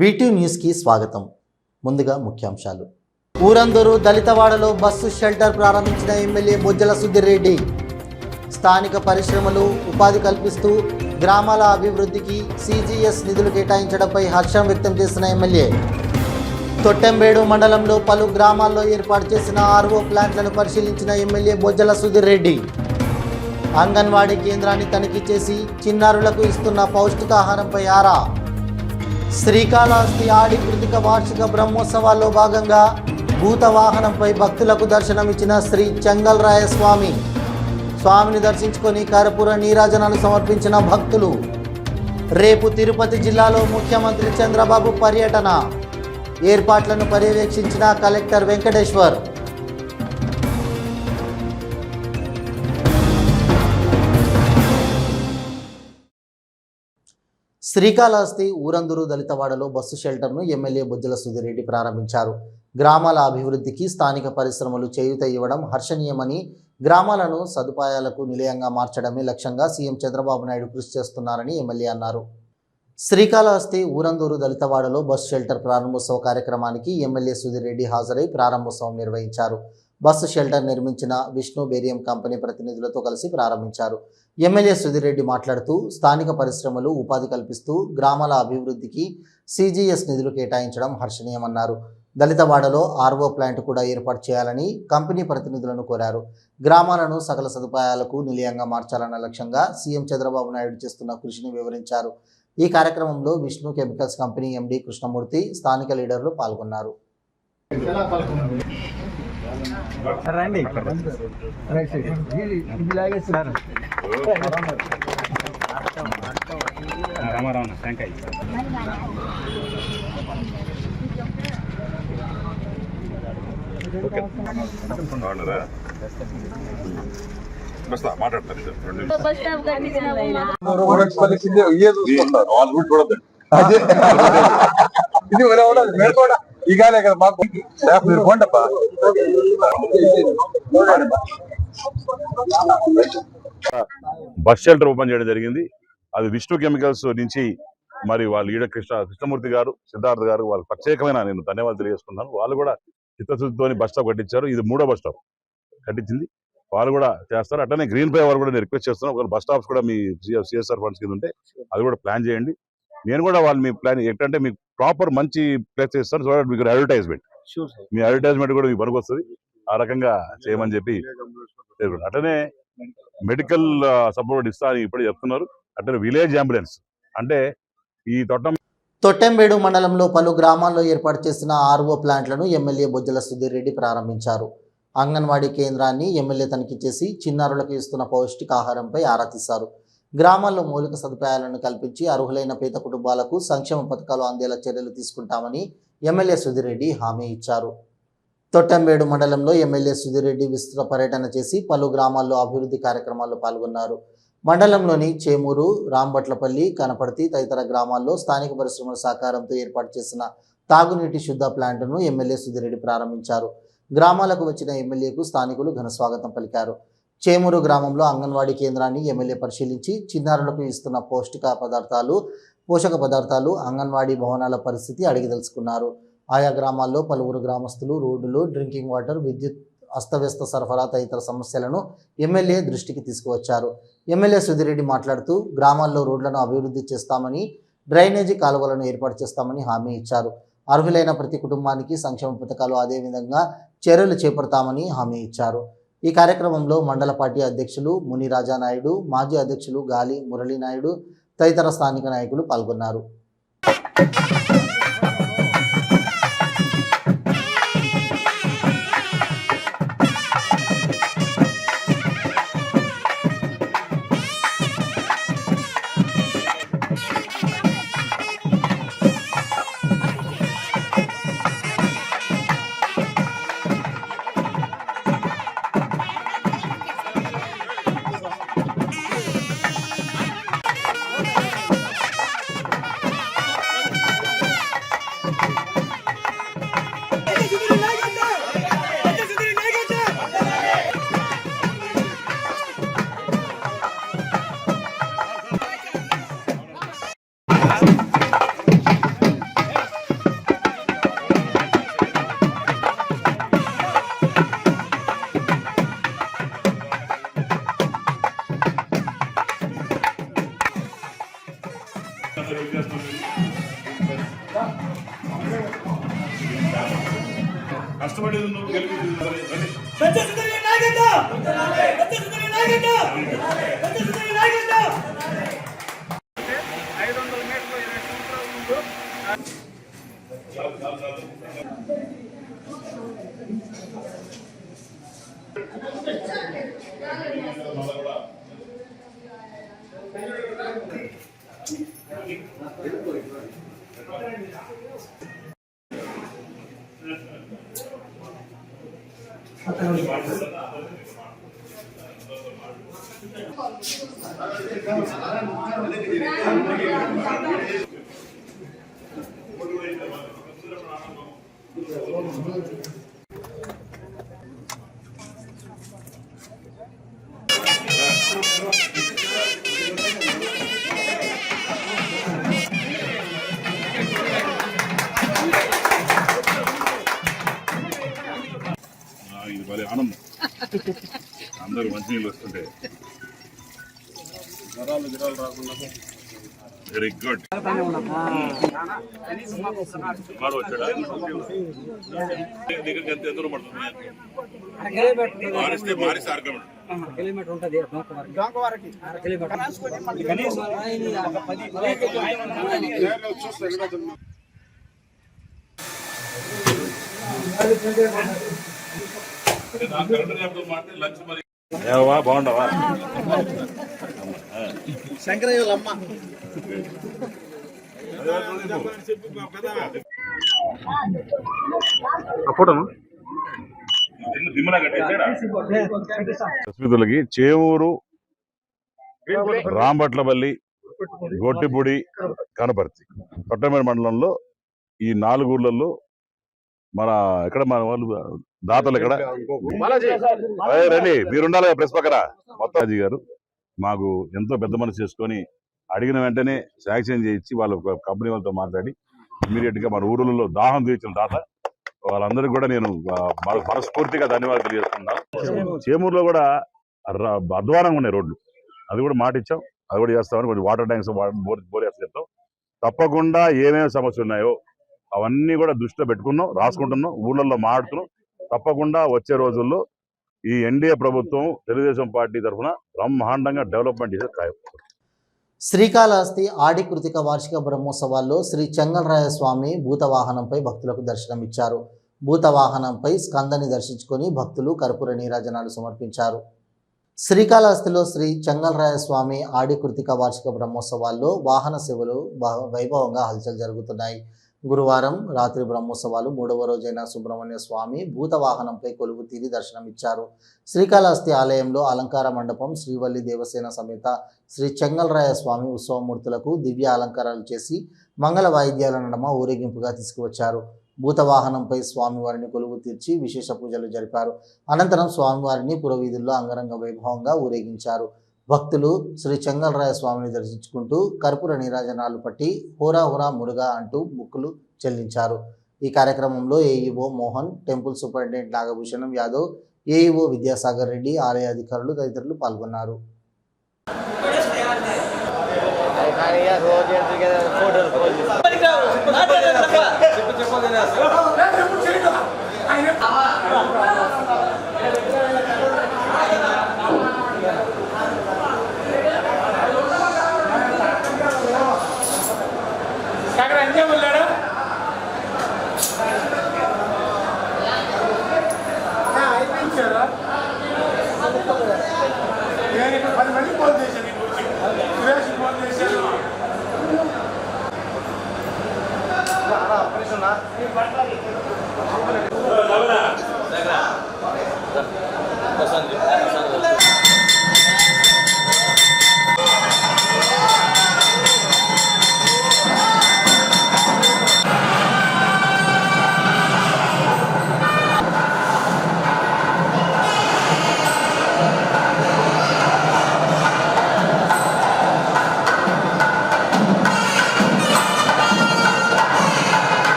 BT న్యూస్కి స్వాగతం. ముందుగా ముఖ్యాంశాలు. ఊరందరూ దళితవాడలో బస్సు షెల్టర్ ప్రారంభించిన ఎమ్మెల్యే బొజ్జల సుధీర్ రెడ్డి స్థానిక పరిశ్రమలు ఉపాధి కల్పిస్తూ గ్రామాల అభివృద్ధికి సిజిఎస్ నిధులు కేటాయించడంపై హర్షం వ్యక్తం చేసిన ఎమ్మెల్యే. తొట్టెంబేడు మండలంలో పలు గ్రామాల్లో ఏర్పాటు చేసిన ఆర్ఓ ప్లాంట్లను పరిశీలించిన ఎమ్మెల్యే బొజ్జల సుధీర్ రెడ్డి అంగన్వాడీ కేంద్రాన్ని తనిఖీ చేసి చిన్నారులకు ఇస్తున్న పౌష్టికాహారంపై ఆరా. శ్రీకాళహస్తి ఆడి కృతిక వార్షిక బ్రహ్మోత్సవాల్లో భాగంగా భూత వాహనంపై భక్తులకు దర్శనమిచ్చిన శ్రీ చెంగల్రాయ స్వామి స్వామిని దర్శించుకొని కర్పూర నీరాజనాలు సమర్పించిన భక్తులు. రేపు తిరుపతి జిల్లాలో ముఖ్యమంత్రి చంద్రబాబు పర్యటన. ఏర్పాట్లను పర్యవేక్షించిన కలెక్టర్ వెంకటేశ్వర్. శ్రీకాళహస్తి ఊరందూరు దళితవాడలో బస్సు షెల్టర్ను ఎమ్మెల్యే బొజ్జల సుధిరెడ్డి ప్రారంభించారు. గ్రామాల అభివృద్ధికి స్థానిక పరిశ్రమలు చేయూత ఇవ్వడం హర్షణీయమని గ్రామాలను సదుపాయాలకు నిలయంగా మార్చడమే లక్ష్యంగా సీఎం చంద్రబాబు నాయుడు కృషి చేస్తున్నారని ఎమ్మెల్యే అన్నారు. శ్రీకాళహస్తి ఊరందూరు దళితవాడలో బస్ షెల్టర్ ప్రారంభోత్సవ కార్యక్రమానికి ఎమ్మెల్యే సుధిరెడ్డి హాజరై ప్రారంభోత్సవం నిర్వహించారు. బస్సు షెల్టర్ నిర్మించిన విష్ణు బేరియం కంపెనీ ప్రతినిధులతో కలిసి ప్రారంభించారు. ఎమ్మెల్యే సుధిరెడ్డి మాట్లాడుతూ స్థానిక పరిశ్రమలు ఉపాధి కల్పిస్తూ గ్రామాల అభివృద్ధికి సిజిఎస్ నిధులు కేటాయించడం హర్షణీయమన్నారు. దళితవాడలో ఆర్ఓ ప్లాంట్ కూడా ఏర్పాటు చేయాలని కంపెనీ ప్రతినిధులను కోరారు. గ్రామాలను సకల సదుపాయాలకు నిలయంగా మార్చాలన్న లక్ష్యంగా సీఎం చంద్రబాబు నాయుడు చేస్తున్న కృషిని వివరించారు. ఈ కార్యక్రమంలో Vishnu chemicals company MD Krishnamurthy స్థానిక లీడర్లు పాల్గొన్నారు. రండి రామారావు టెంకాయ బాగున్నారా వస్తా మాట్లాడతాను ఇద్దరు. రెండు నిమిషాలు. బస్ స్టాప్ కట్టించినాము ఈ- వాళ్ళు కూడా చూడద్దండి అదే ఇది కూడా ఇగాలే కదా మాకు స్టాఫ్ మీరు పోండబ్బా బస్ షెల్టర్ ఓపెన్ చేయడం జరిగింది. అది విష్ణు కెమికల్స్ నుంచి మరి వాళ్ళ ఈడ కృష్ణ కృష్ణమూర్తి గారు సిద్ధార్థ గారు వాళ్ళు ప్రత్యేకమైన నేను ధన్యవాదాలు తెలియజేసుకున్నాను వాళ్ళు కూడా చిత్తశుద్ధితోని బస్ స్టాప్ కట్టించారు. ఇది మూడో బస్ స్టాప్ కట్టించింది. వాళ్ళు కూడా చేస్తారు. అట్లనే గ్రీన్ పై వాళ్ళు కూడా నేను రిక్వెస్ట్ చేస్తున్నాను. ఒకవేళ బస్ స్టాప్స్ కూడా మీ సిఎస్ఆర్ ఫండ్స్ కింద ఉంటే అది కూడా ప్లాన్ చేయండి. నేను కూడా వాళ్ళు మీ ప్లాన్ ఏంటంటే మీకు ప్రాపర్ మంచి ప్లేస్ ఇస్తాను సో మీకు అడ్వర్టైజ్మెంట్ మీ అడ్వర్టైజ్మెంట్ కూడా మీకు పనికి వస్తుంది. ఆ రకంగా చేయమని చెప్పి. అట్లనే మెడికల్ సపోర్ట్ ఇస్తా అని ఇప్పుడు చెప్తున్నారు. అట్లనే విలేజ్ అంబులెన్స్ అంటే ఈ తొట్టం తొట్టెంబేడు మండలంలో పలు గ్రామాల్లో ఏర్పాటు చేసిన ఆర్ఓ ప్లాంట్లను ఎమ్మెల్యే బొజ్జల సుధీర్ రెడ్డి ప్రారంభించారు. అంగన్వాడీ కేంద్రాన్ని ఎమ్మెల్యే తనిఖీ చేసి చిన్నారులకు ఇస్తున్న పౌష్టికాహారంపై ఆరా తీశారు. గ్రామాల్లో మౌలిక సదుపాయాలను కల్పించి అర్హులైన పేద కుటుంబాలకు సంక్షేమ పథకాలు అందేలా చర్యలు తీసుకుంటామని ఎమ్మెల్యే సుధిరెడ్డి హామీ ఇచ్చారు. తొట్టంబేడు మండలంలో ఎమ్మెల్యే సుధిరెడ్డి విస్తృత పర్యటన చేసి పలు గ్రామాల్లో అభివృద్ధి కార్యక్రమాల్లో పాల్గొన్నారు. మండలంలోని చేమూరు రాంబట్లపల్లి కనపర్తి తదితర గ్రామాల్లో స్థానిక పరిశ్రమల సహకారంతో ఏర్పాటు చేసిన తాగునీటి శుద్ధ ప్లాంట్ను ఎమ్మెల్యే సుధిరెడ్డి ప్రారంభించారు. గ్రామాలకు వచ్చిన ఎమ్మెల్యేకు స్థానికులు ఘన స్వాగతం పలికారు. చేమూరు గ్రామంలో అంగన్వాడీ కేంద్రాన్ని ఎమ్మెల్యే పరిశీలించి చిన్నారులకు ఇస్తున్న పౌష్టిక పదార్థాలు పోషక పదార్థాలు అంగన్వాడీ భవనాల పరిస్థితి అడిగి తెలుసుకున్నారు. ఆయా గ్రామాల్లో పలువురు గ్రామస్తులు రోడ్డులు డ్రింకింగ్ వాటర్ విద్యుత్ అస్తవ్యస్త సరఫరా తదితర సమస్యలను ఎమ్మెల్యే దృష్టికి తీసుకువచ్చారు. ఎమ్మెల్యే సుధిరెడ్డి మాట్లాడుతూ గ్రామాల్లో రోడ్లను అభివృద్ధి చేస్తామని డ్రైనేజీ కాలువలను ఏర్పాటు చేస్తామని హామీ ఇచ్చారు. అర్హులైన ప్రతి కుటుంబానికి సంక్షేమ పథకాలు అదేవిధంగా చర్యలు చేపడతామని హామీ ఇచ్చారు. ఈ కార్యక్రమంలో మండల పార్టీ అధ్యక్షులు ముని రాజానాయుడు మాజీ అధ్యక్షులు గాలి మురళీనాయుడు తదితర స్థానిక నాయకులు పాల్గొన్నారు. ఆనందం అందరూ మంచినీళ్ళు వస్తుంటే. వెరీ గుడ్ వాడు వచ్చాడా? దగ్గరికి ఎంత దూరం పడుతుంది. మారిస్తే మారిస్తే అరగం కిలోమీటర్ ఉంటది కనీసం ఏవా బాగుండవా? స్మితులకి చేవూరు రాంబట్లపల్లి గొట్టిపూడి కనపర్తి. తొట్టమేడు మండలంలో ఈ నాలుగు ఊర్లలో మన ఎక్కడ మన వాళ్ళు దాతలు ఎక్కడ? రండి మీరుండాలి ప్రెస్ పక్కన. మొత్తాజీ గారు మాకు ఎంతో పెద్ద మనసు చేసుకొని అడిగిన వెంటనే శాంక్షన్ చేయించి వాళ్ళ కంపెనీ వాళ్ళతో మాట్లాడి ఇమీడియట్గా మన ఊర్లలో దాహం తీర్చిన దాత. వాళ్ళందరికీ కూడా నేను మనస్ఫూర్తిగా ధన్యవాదాలు తెలియజేస్తున్నాను చేమూరులో కూడా అధ్వానంగా ఉన్నాయి రోడ్లు. అది కూడా మాట ఇచ్చాం. అది కూడా చేస్తామని కొంచెం వాటర్ ట్యాంక్స్ బోర్ బోర్ చెప్తాం. తప్పకుండా ఏమేమి సమస్యలు ఉన్నాయో అవన్నీ కూడా దృష్టిలో పెట్టుకున్నాం రాసుకుంటున్నాం ఊళ్ళల్లో మాట్లాడుతున్నాం. తప్పకుండా వచ్చే రోజుల్లో ఈ ఎన్డీఏ ప్రభుత్వం తెలుగుదేశం పార్టీ తరఫున బ్రహ్మాండంగా డెవలప్మెంట్ చేసే ఖాయం శ్రీకాళహస్తి ఆడి కృతిక వార్షిక బ్రహ్మోత్సవాల్లో శ్రీ చెంగల్రాయ స్వామి భూత వాహనంపై భక్తులకు దర్శనమిచ్చారు. భూతవాహనంపై స్కందని దర్శించుకొని భక్తులు కర్పూర నీరాజనాలు సమర్పించారు. శ్రీకాళహస్తిలో శ్రీ చెంగల్రాయ స్వామి ఆడి కృతిక వార్షిక బ్రహ్మోత్సవాల్లో వాహన సేవలు వైభవంగా హల్చల్ జరుగుతున్నాయి. గురువారం రాత్రి బ్రహ్మోత్సవాలు. మూడవ రోజైన సుబ్రహ్మణ్య స్వామి భూతవాహనంపై కొలువు తీరి దర్శనమిచ్చారు. శ్రీకాళహస్తి ఆలయంలో అలంకార మండపం శ్రీవల్లి దేవసేన సమేత శ్రీ చెంగల్రాయ స్వామి ఉత్సవమూర్తులకు దివ్య అలంకారాలు చేసి మంగళ వాయిద్యాల నడమ ఊరేగింపుగా తీసుకువచ్చారు. భూతవాహనంపై స్వామివారిని కొలువు తీర్చి విశేష పూజలు జరిపారు. అనంతరం స్వామివారిని పురవీధుల్లో అంగరంగ వైభవంగా ఊరేగించారు. భక్తులు శ్రీ చెంగలరాయ స్వామిని దర్శించుకుంటూ కర్పూర నీరాజనాలు పట్టి హోరా హోరా మురుగా అంటూ ముక్కులు చెల్లించారు. ఈ కార్యక్రమంలో AEO Mohan temple superintendent Nagabhushanam Yadav AEO Vidyasagar Reddy ఆలయ అధికారులు తదితరులు పాల్గొన్నారు. పది ఉంటుందా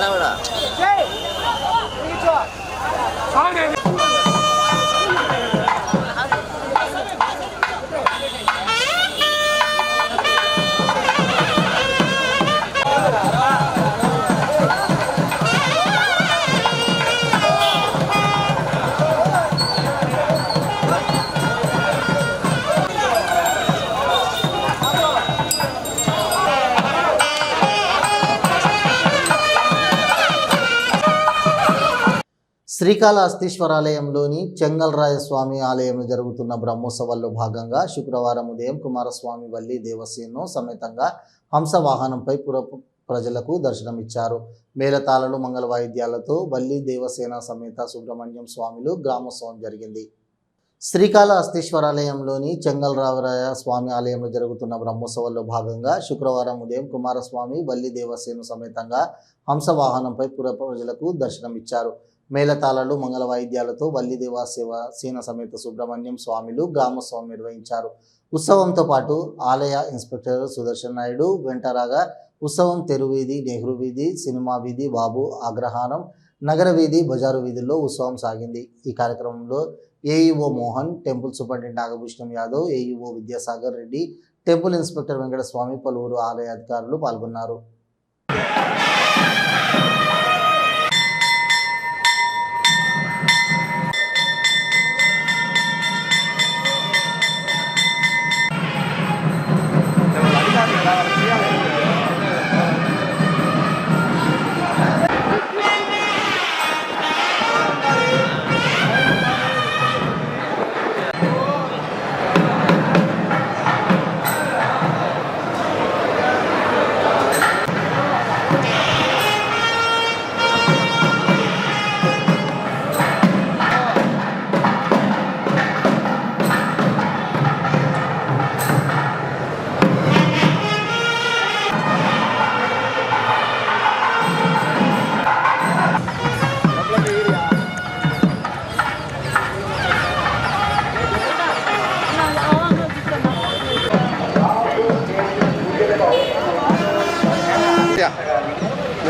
来了。谁？你坐。శ్రీకాళహస్తీశ్వరాలయంలోని చెంగల్రాయ స్వామి ఆలయంలో జరుగుతున్న బ్రహ్మోత్సవాల్లో భాగంగా శుక్రవారం ఉదయం కుమారస్వామి వల్లి దేవసేను సమేతంగా హంస వాహనంపై పుర ప్రజలకు దర్శనమిచ్చారు. మేళతాళలు మంగళ వాయిద్యాలతో వల్లి దేవసేన సమేత సుబ్రహ్మణ్యం స్వామిలు గ్రామోత్సవం జరిగింది. శ్రీకాళహస్తీశ్వరాలయంలోని చెంగల్రావరాయ స్వామి ఆలయంలో జరుగుతున్న బ్రహ్మోత్సవాల్లో భాగంగా శుక్రవారం ఉదయం కుమారస్వామి వల్లి దేవసేను సమేతంగా హంసవాహనంపై పుర ప్రజలకు దర్శనమిచ్చారు. మేళతాళాలు మంగళ వాయిద్యాలతో వల్లిదేవా సేవ సీన సమేత సుబ్రహ్మణ్యం స్వామిలు గ్రామోత్సవం నిర్వహించారు. ఉత్సవంతో పాటు ఆలయ ఇన్స్పెక్టర్ సుదర్శన్ నాయుడు వెంటరాగా ఉత్సవం తెరువీధి నెహ్రూ వీధి సినిమా వీధి బాబు అగ్రహారం నగర వీధి బజారు వీధుల్లో ఉత్సవం సాగింది. ఈ కార్యక్రమంలో AEO Mohan temple superintendent Nagabhushanam Yadav AEO Vidyasagar Reddy temple inspector Venkataswamy పలువురు ఆలయ అధికారులు పాల్గొన్నారు.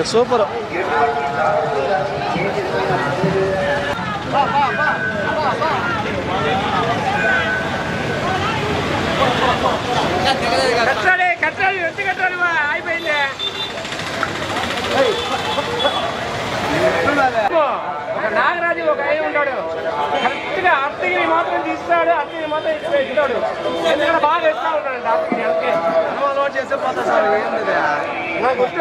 సూపర్. కట్టాలి కట్టాలి ఎంత కట్టాలి అయిపోయింది. నాగరాజు ఒక అయ్యి ఉంటాడు కరెక్ట్గా అత్తగిరి మాత్రం తీస్తాడు అత్తగిరి మాత్రం ఇస్తే ఇస్తాడు ఎందుకంటే బాగా ఇస్తా ఉంటాడు అత్తగిరి అంతే నోట్ చేస్తే పోతా సార్ నాకు గుర్తు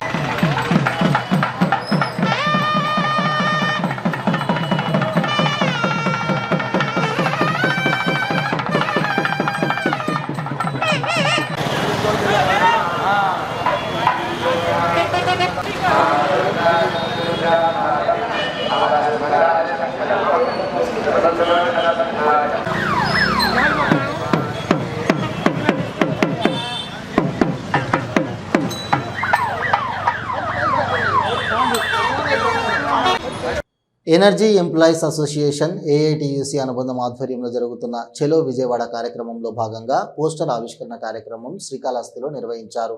ఎనర్జీ ఎంప్లాయీస్ అసోసియేషన్ ఏఐటియుసి అనుబంధం ఆధ్వర్యంలో జరుగుతున్న చెలో విజయవాడ కార్యక్రమంలో భాగంగా పోస్టర్ ఆవిష్కరణ కార్యక్రమం శ్రీకాళహస్తిలో నిర్వహించారు.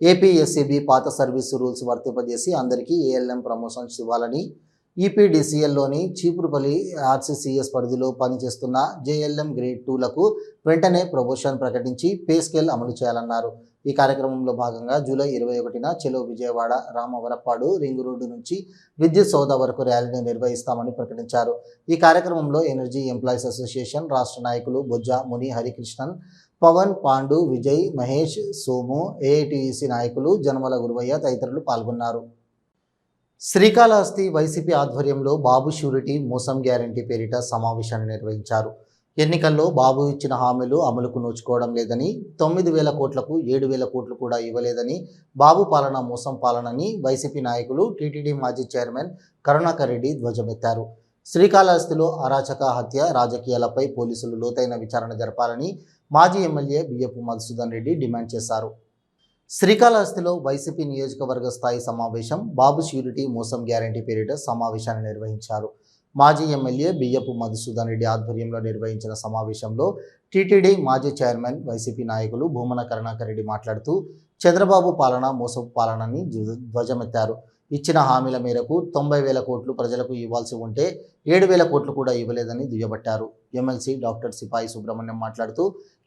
ఏపీఎస్సీబీ పాత సర్వీసు రూల్స్ వర్తింపజేసి అందరికీ ఏఎల్ఎం ప్రమోషన్స్ ఇవ్వాలని ఈపీడీసీఎల్లోని చీపురుపల్లి ఆర్సీసీఎస్ పరిధిలో పనిచేస్తున్న జేఎల్ఎం గ్రేడ్ టూలకు వెంటనే ప్రమోషన్ ప్రకటించి పే స్కేల్ అమలు చేయాలన్నారు. ఈ కార్యక్రమంలో భాగంగా జూలై ఇరవై ఒకటిన చెలో విజయవాడ రామవరపాడు రింగ్ రోడ్డు నుంచి విద్యుత్ సౌదా వరకు ర్యాలీని నిర్వహిస్తామని ప్రకటించారు. ఈ కార్యక్రమంలో ఎనర్జీ ఎంప్లాయీస్ అసోసియేషన్ రాష్ట్ర నాయకులు బొజ్జ ముని హరికృష్ణన్ పవన్ పాండు విజయ్ మహేష్ సోము ఏఐటిసి నాయకులు జనమల గురువయ్య తదితరులు పాల్గొన్నారు. శ్రీకాళహస్తి వైసీపీ ఆధ్వర్యంలో బాబు షూరిటీ మోసం గ్యారంటీ పేరిట సమావేశాన్ని నిర్వహించారు. ఎన్నికల్లో బాబు ఇచ్చిన హామీలు అమలుకు నోచుకోవడం లేదని తొమ్మిది వేల కోట్లకు ఏడు వేల కోట్లు కూడా ఇవ్వలేదని బాబు పాలన మోసం పాలనని వైసీపీ నాయకులు టీటీడీ మాజీ చైర్మన్ కరుణాకర్ రెడ్డి ధ్వజమెత్తారు. శ్రీకాళహస్తిలో అరాచక హత్య రాజకీయాలపై పోలీసులు లోతైన విచారణ జరపాలని మాజీ ఎమ్మెల్యే బియ్యపు మధుసూదన్ రెడ్డి డిమాండ్ చేశారు. శ్రీకాళహస్తిలో వైసీపీ నియోజకవర్గ స్థాయి సమావేశం బాబు ష్యూరిటీ మోసం గ్యారంటీ పేరిట సమావేశాన్ని నిర్వహించారు. మాజీ ఎమ్మెల్యే బియ్యపు మధుసూదన్ రెడ్డి ఆధ్వర్యంలో నిర్వహించిన సమావేశంలో టీటీడీ మాజీ చైర్మన్ వైసీపీ నాయకులు భూమన కరుణాకర్ రెడ్డి మాట్లాడుతూ చంద్రబాబు పాలన మోసపు పాలనని ధ్వజమెత్తారు. ఇచ్చిన హామీల మేరకు తొంభై వేల కోట్లు ప్రజలకు ఇవ్వాల్సి ఉంటే ఏడు వేల కోట్లు కూడా ఇవ్వలేదని దుయ్యబట్టారు. ఎమ్మెల్సీ డాక్టర్ సిపాయి సుబ్రహ్మణ్యం మాట్లాడుతూ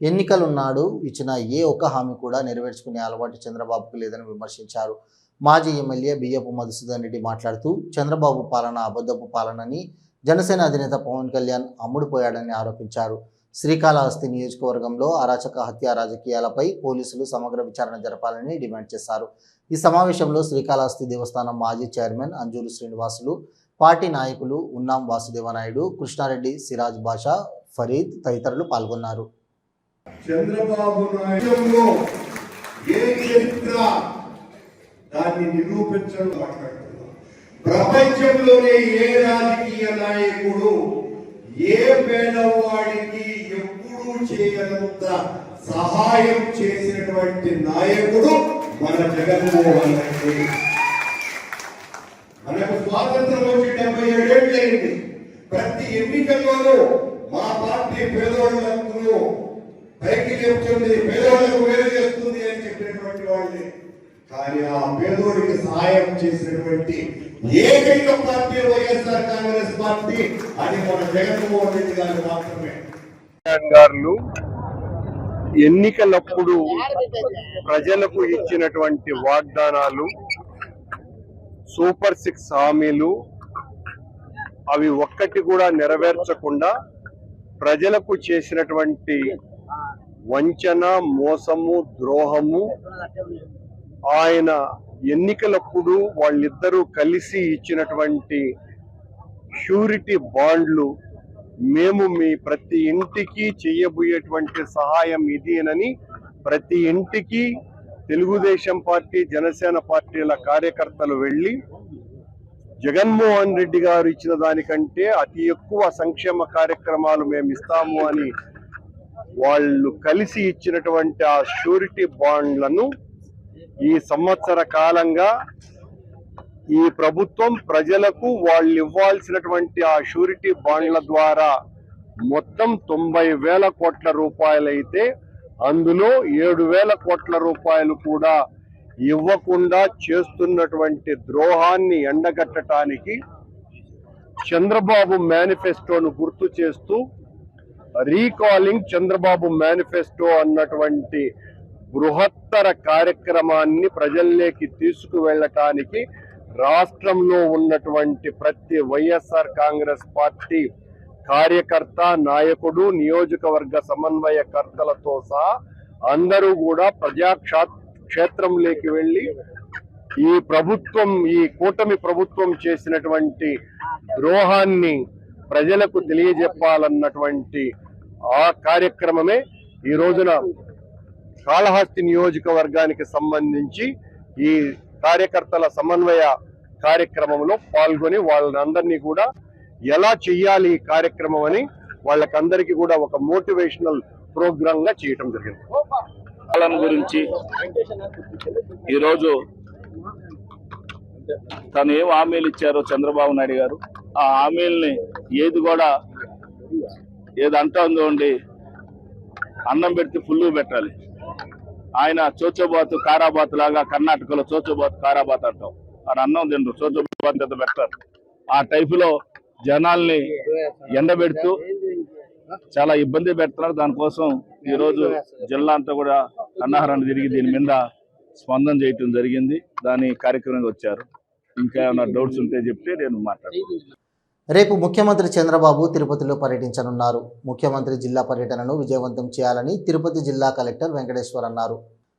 ఎన్నికలున్నాడు ఇచ్చిన ఏ ఒక్క హామీ కూడా నెరవేర్చుకునే అలవాటు చంద్రబాబుకు లేదని విమర్శించారు. మాజీ ఎమ్మెల్యే బియ్యపు మధుసూదన్ రెడ్డి మాట్లాడుతూ చంద్రబాబు పాలన అబద్ధపు పాలనని జనసేన అధినేత పవన్ కళ్యాణ్ అమ్ముడుపోయాడని ఆరోపించారు. శ్రీకాళహస్తి నియోజకవర్గంలో అరాచక హత్య రాజకీయాలపై పోలీసులు సమగ్ర విచారణ జరపాలని డిమాండ్ చేశారు. ఈ సమావేశంలో శ్రీకాళహస్తి దేవస్థానం మాజీ చైర్మన్ అంజూరు శ్రీనివాసులు పార్టీ నాయకులు ఉన్నాం వాసుదేవనాయుడు కృష్ణారెడ్డి సిరాజ్ బాషా ఫరీద్ తదితరులు పాల్గొన్నారు. చంద్రబాబు నాయుడులో ఏ చరిత్ర దాన్ని నిరూపించడం మాట్లాడుతున్నాం. ప్రపంచంలోనే ఏ రాజకీయ నాయకుడు ఏ పేదవాడికి ఎప్పుడూ చేయనంత సహాయం చేసినటువంటి నాయకుడు మన జగన్మోహన్ రెడ్డి. మనకు స్వాతంత్రం వచ్చి డెబ్బై ఏడేళ్ళైంది ప్రతి ఎన్నికల్లోనూ మా పార్టీ పేదోళ్ళకు పైకి చెప్తుంది పేదోళ్ళకు వేరు చేస్తుంది అని చెప్పినటువంటి వాళ్ళే. కానీ ఆ పేదోడికి సహాయం చేసినటువంటి ఏకైక పార్టీ వైఎస్ఆర్ కాంగ్రెస్ పార్టీ అది మన జగన్మోహన్ రెడ్డి గారు మాత్రమే. గారు ఎన్నికలప్పుడు ప్రజలకు ఇచ్చినటువంటి వాగ్దానాలు సూపర్ సిక్స్ హామీలు అవి ఒక్కటి కూడా నెరవేర్చకుండా ప్రజలకు చేసినటువంటి వంచన మోసము ద్రోహము ఆయన ఎన్నికలప్పుడు వాళ్ళిద్దరూ కలిసి ఇచ్చినటువంటి షూరిటీ బాండ్లు మేము మీ ప్రతి ఇంటికి చేయబోయేటువంటి సహాయం ఇదేనని ప్రతి ఇంటికి తెలుగుదేశం పార్టీ జనసేన పార్టీల కార్యకర్తలు వెళ్ళి జగన్మోహన్ రెడ్డి గారు ఇచ్చిన దానికంటే అతి ఎక్కువ సంక్షేమ కార్యక్రమాలు మేము ఇస్తాము అని వాళ్ళు కలిసి ఇచ్చినటువంటి ఆ షూరిటీ బాండ్లను ఈ సంవత్సర కాలంగా ఈ ప్రభుత్వం ప్రజలకు వాళ్ళు ఇవ్వాల్సినటువంటి ఆ షూరిటీ బాండ్ల ద్వారా మొత్తం తొంభై వేల కోట్ల రూపాయలైతే అందులో ఏడు వేల కోట్ల రూపాయలు కూడా ఇవ్వకుండా చేస్తున్నటువంటి ద్రోహాన్ని ఎండగట్టడానికి చంద్రబాబు మేనిఫెస్టోను గుర్తు చేస్తూ రీకాలింగ్ చంద్రబాబు మేనిఫెస్టో అన్నటువంటి బృహత్తర కార్యక్రమాన్ని ప్రజల్లోకి తీసుకువెళ్ళటానికి రాష్ట్రంలో ఉన్నటువంటి ప్రతి వైఎస్ఆర్ కాంగ్రెస్ పార్టీ కార్యకర్త నాయకుడు నియోజకవర్గ సమన్వయకర్తలతో సహా అందరూ కూడా ప్రజాక్షా క్షేత్రంలోకి వెళ్ళి ఈ ప్రభుత్వం ఈ కూటమి ప్రభుత్వం చేసినటువంటి ద్రోహాన్ని ప్రజలకు తెలియజెప్పాలన్నటువంటి ఆ కార్యక్రమమే ఈ రోజున కాళహస్తి నియోజకవర్గానికి సంబంధించి ఈ కార్యకర్తల సమన్వయ కార్యక్రమంలో పాల్గొని వాళ్ళందరినీ కూడా ఎలా చెయ్యాలి ఈ కార్యక్రమం అని వాళ్ళకందరికీ కూడా ఒక మోటివేషనల్ ప్రోగ్రామ్గా చేయటం జరిగింది. కాలం గురించి ఈరోజు తను ఏం హామీలు ఇచ్చారో చంద్రబాబు నాయుడు గారు ఆ హామీల్ని ఏది కూడా ఏది అంటుందో ఉండి అన్నం పెడితే ఫుల్ పెట్టాలి. ఆయన చోచోబాతు కారాబాత్ లాగా కర్ణాటకలో చోచోబాతు కారాబాత్ అంటాం. అని అన్నం తిండ్రు. చోచోబాత్ ఎంత బెటర్ ఆ టైపులో జనాల్ని ఎండబెడుతూ చాలా ఇబ్బంది పెడుతున్నారు. దానికోసం ఈరోజు జిల్లా అంతా కూడా అన్నహారాన్ని తిరిగి దీని మీద స్పందన చేయటం జరిగింది. దాని కార్యక్రమంగా వచ్చారు. ఇంకా ఏమైనా డౌట్స్ ఉంటే చెప్తే నేను మాట్లాడతాను. రేపు ముఖ్యమంత్రి చంద్రబాబు తిరుపతిలో పర్యటించనున్నారు. ముఖ్యమంత్రి జిల్లా పర్యటనను విజయవంతం చేయాలని తిరుపతి జిల్లా కలెక్టర్ వెంకటేశ్వర్ అన్నారు.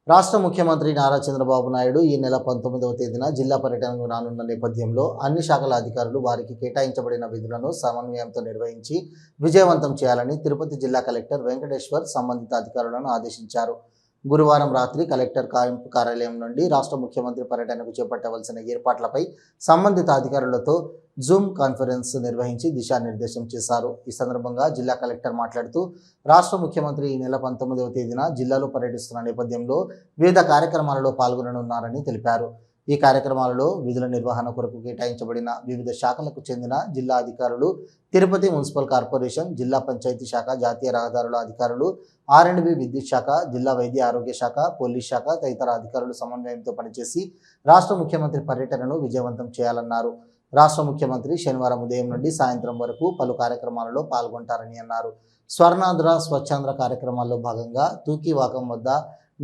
రాష్ట్ర ముఖ్యమంత్రి నారా చంద్రబాబు నాయుడు ఈ నెల పంతొమ్మిదవ తేదీన జిల్లా పర్యటనకు రానున్న నేపథ్యంలో అన్ని శాఖల అధికారులు వారికి కేటాయించబడిన విధులను సమన్వయంతో నిర్వహించి విజయవంతం చేయాలని తిరుపతి జిల్లా కలెక్టర్ వెంకటేశ్వర్ సంబంధిత అధికారులను ఆదేశించారు. గురువారం రాత్రి కలెక్టర్ కాయింపు కార్యాలయం నుండి రాష్ట్ర ముఖ్యమంత్రి పర్యటనకు చేపట్టవలసిన ఏర్పాట్లపై సంబంధిత అధికారులతో జూమ్ కాన్ఫరెన్స్ నిర్వహించి దిశానిర్దేశం చేశారు. ఈ సందర్భంగా జిల్లా కలెక్టర్ మాట్లాడుతూ రాష్ట్ర ముఖ్యమంత్రి ఈ నెల పంతొమ్మిదవ తేదీన జిల్లాలో పర్యటిస్తున్న నేపథ్యంలో వివిధ కార్యక్రమాలలో పాల్గొననున్నారని తెలిపారు. ఈ కార్యక్రమాలలో విధుల నిర్వహణ కొరకు కేటాయించబడిన వివిధ శాఖలకు చెందిన జిల్లా అధికారులు తిరుపతి మున్సిపల్ కార్పొరేషన్ జిల్లా పంచాయతీ శాఖ జాతీయ రహదారుల అధికారులు ఆర్ అండ్ బి విద్యుత్ శాఖ జిల్లా వైద్య ఆరోగ్య శాఖ పోలీస్ శాఖ తదితర అధికారులు సమన్వయంతో పనిచేసి రాష్ట్ర ముఖ్యమంత్రి పర్యటనను విజయవంతం చేయాలన్నారు. రాష్ట్ర ముఖ్యమంత్రి శనివారం ఉదయం నుండి సాయంత్రం వరకు పలు కార్యక్రమాలలో పాల్గొంటారని అన్నారు. స్వర్ణాంధ్ర స్వచ్ఛాంధ్ర కార్యక్రమాల్లో భాగంగా తూకివాకం వద్ద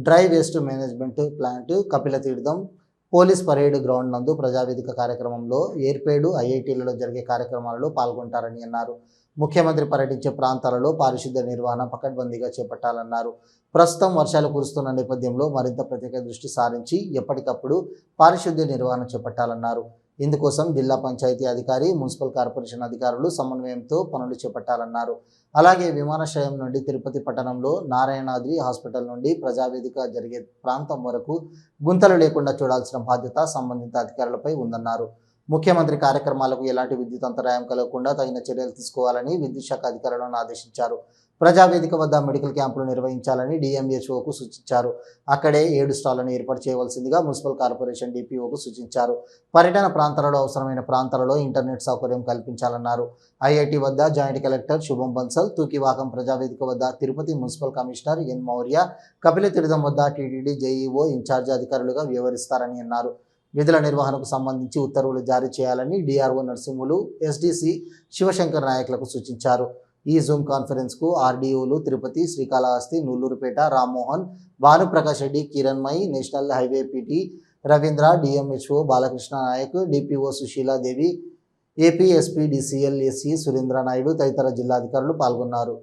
dry waste management plant Kapila Theertham police parade ground నందు ప్రజావేదిక కార్యక్రమంలో ఏర్పేడు ఐఐటీలలో జరిగే కార్యక్రమాలలో పాల్గొంటారని అన్నారు. ముఖ్యమంత్రి పర్యటించే ప్రాంతాలలో పారిశుద్ధ్య నిర్వహణ పకడ్బందీగా చేపట్టాలన్నారు. ప్రస్తుతం వర్షాలు కురుస్తున్న నేపథ్యంలో మరింత ప్రత్యేక దృష్టి సారించి ఎప్పటికప్పుడు పారిశుద్ధ్య నిర్వహణ చేపట్టాలన్నారు. ఇందుకోసం జిల్లా పంచాయతీ అధికారి మున్సిపల్ కార్పొరేషన్ అధికారులు సమన్వయంతో పనులు చేపట్టాలన్నారు. అలాగే విమానాశ్రయం నుండి తిరుపతి పట్టణంలో నారాయణాద్రి హాస్పిటల్ నుండి ప్రజావేదిక జరిగే ప్రాంతం వరకు గుంతలు లేకుండా చూడాల్సిన బాధ్యత సంబంధిత అధికారులపై ఉందన్నారు. ముఖ్యమంత్రి కార్యక్రమాలకు ఎలాంటి విద్యుత్ అంతరాయం కలగకుండా తగిన చర్యలు తీసుకోవాలని విద్యుత్ శాఖ అధికారులను ఆదేశించారు. ప్రజావేదిక వద్ద మెడికల్ క్యాంపులు నిర్వహించాలని డిఎంహెచ్ఓకు సూచించారు. అక్కడే ఏడు స్టాళ్ళను ఏర్పాటు చేయవలసిందిగా మున్సిపల్ కార్పొరేషన్ డిపిఓకు సూచించారు. పర్యటన ప్రాంతాలలో అవసరమైన ప్రాంతాలలో ఇంటర్నెట్ సౌకర్యం కల్పించాలన్నారు. ఐఐటి వద్ద జాయింట్ కలెక్టర్ శుభం బన్సల్ తూకివాకం ప్రజావేదిక వద్ద Tirupati municipal commissioner N Maurya Kapila Theertham వద్ద టీటీడీ జేఈఓ ఇన్ఛార్జి అధికారులుగా వ్యవహరిస్తారని అన్నారు. విధుల నిర్వహణకు సంబంధించి ఉత్తర్వులు జారీ చేయాలని డిఆర్ఓ నరసింహులు ఎస్డిసి శివశంకర్ నాయకులకు సూచించారు. ఈ జూమ్ కాన్ఫరెన్స్కు ఆర్డీఓలు Tirupati Srikalahasti Nulurupeta Rammohan Bhanuprakash Reddy Kiranmayi national highway PT Ravindra DMHO Balakrishna Naik DPO Sushiladevi APSP DCL SC Surendra Naidu తదితర జిల్లాధికారులు పాల్గొన్నారు.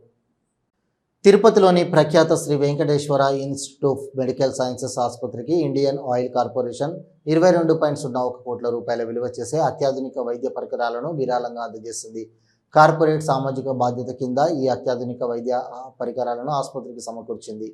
తిరుపతిలోని ప్రఖ్యాత Shri Venkateswara institute of medical sciences ఆసుపత్రికి ఇండియన్ ఆయిల్ కార్పొరేషన్ ఇరవై రెండు point సున్నా ఒక కోట్ల రూపాయల విలువ చేసే అత్యాధునిక వైద్య పరికరాలను విరాళంగా అందజేసింది. కార్పొరేట్ సామాజిక బాధ్యత కింద ఈ అత్యాధునిక వైద్య పరికరాలను ఆసుపత్రికి సమకూర్చింది.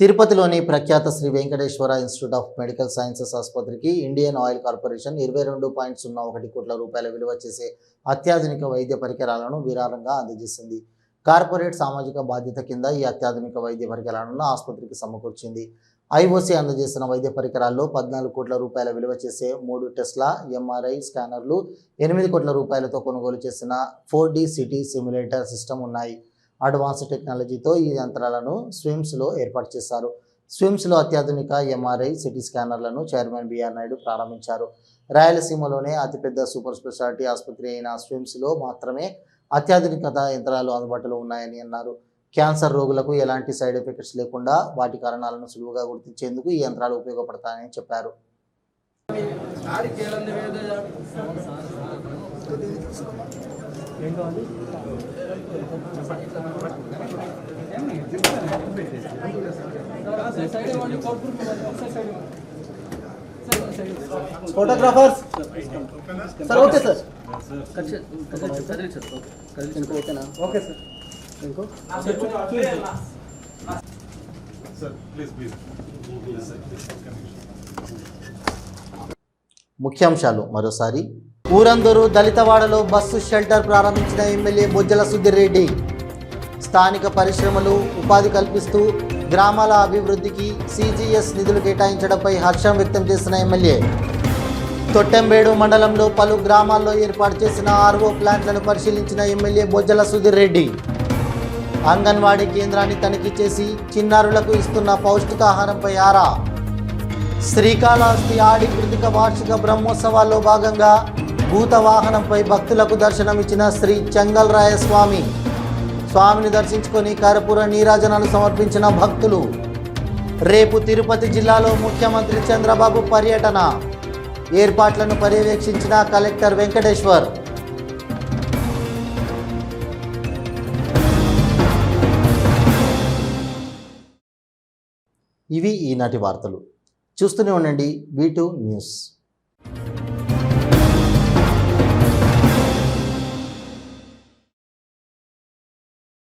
తిరుపతిలోని ప్రఖ్యాత Shri Venkateswara institute of medical sciences ఆసుపత్రికి ఇండియన్ ఆయిల్ కార్పొరేషన్ ఇరవై రెండు పాయింట్ సున్నా ఒకటి కోట్ల రూపాయల విలువ చేసే అత్యాధునిక వైద్య పరికరాలను విరాళంగా అందజేసింది. కార్పొరేట్ సామాజిక బాధ్యత కింద ఈ అత్యాధునిక వైద్య పరికరాలను ఆసుపత్రికి సమకూర్చింది. ఐఓసీ అందజేసిన వైద్య పరికరాల్లో పద్నాలుగు కోట్ల రూపాయల విలువ చేసే మూడు టెస్లా ఎంఆర్ఐ స్కానర్లు ఎనిమిది కోట్ల రూపాయలతో కొనుగోలు చేసిన four D CT simulator system ఉన్నాయి. అడ్వాన్స్ టెక్నాలజీతో ఈ యంత్రాలను స్విమ్స్లో ఏర్పాటు చేశారు. స్విమ్స్లో అత్యాధునిక ఎంఆర్ఐ సిటీ స్కానర్లను చైర్మన్ బిఆర్ నాయుడు ప్రారంభించారు. రాయలసీమలోనే అతిపెద్ద సూపర్ స్పెషాలిటీ ఆసుపత్రి అయిన స్విమ్స్లో మాత్రమే అత్యాధునికత యంత్రాలు అందుబాటులో ఉన్నాయని అన్నారు. క్యాన్సర్ రోగులకు ఎలాంటి సైడ్ ఎఫెక్ట్స్ లేకుండా వాటి కారణాలను సులువుగా గుర్తించేందుకు ఈ యంత్రాలు ఉపయోగపడతాయని చెప్పారు. Photographers sir okay sir okay sir ఇంకో ముఖ్యాంశాలు మరోసారి. ఊరందరూ దళితవాడలో బస్సు షెల్టర్ ప్రారంభించిన ఎమ్మెల్యే బొజ్జల సుధీర్ రెడ్డి. స్థానిక పరిశ్రమలు ఉపాధి కల్పిస్తూ గ్రామాల అభివృద్ధికి సిజిఎస్ నిధులు కేటాయించడంపై హర్షం వ్యక్తం చేసిన ఎమ్మెల్యే. తొట్టెంబేడు మండలంలో పలు గ్రామాల్లో ఏర్పాటు చేసిన ఆర్ఓ ప్లాంట్లను పరిశీలించిన ఎమ్మెల్యే బొజ్జల సుధీర్ రెడ్డి. అంగన్వాడీ కేంద్రాన్ని తనిఖీ చేసి చిన్నారులకు ఇస్తున్న పౌష్టికాహారంపై ఆరా. శ్రీకాళహస్తి ఆడి కృతిక వార్షిక బ్రహ్మోత్సవాల్లో భాగంగా భూత వాహనంపై భక్తులకు దర్శనమిచ్చిన శ్రీ చెంగల్రాయ స్వామి స్వామిని దర్శించుకొని కర్పూర నీరాజనాలు సమర్పించిన భక్తులు. రేపు తిరుపతి జిల్లాలో ముఖ్యమంత్రి చంద్రబాబు పర్యటన. ఏర్పాట్లను పర్యవేక్షించిన కలెక్టర్ వెంకటేశ్వర్. ఇవి ఈనాటి వార్తలు. చూస్తూనే ఉండండి వీ న్యూస్.